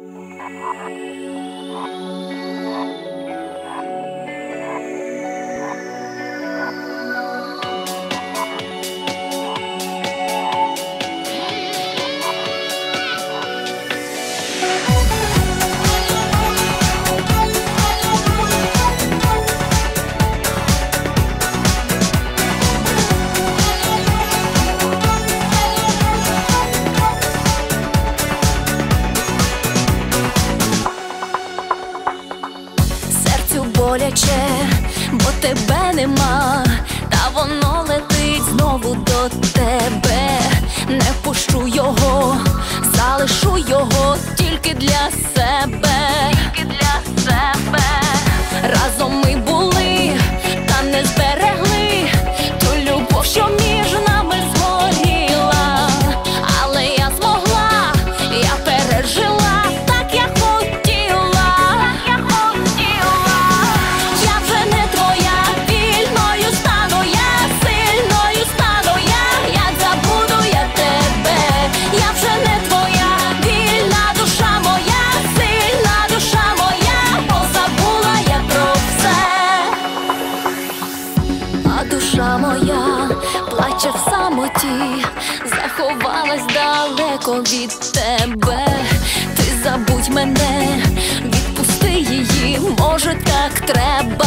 Thank you. Серцю боляче, бо тебе нема, та воно летить знову до тебе. Не пущу його, залишу його тільки для себе, душа моя плаче в самоті, заховалась далеко від тебе. Ти забудь мене, відпусти її, може так треба,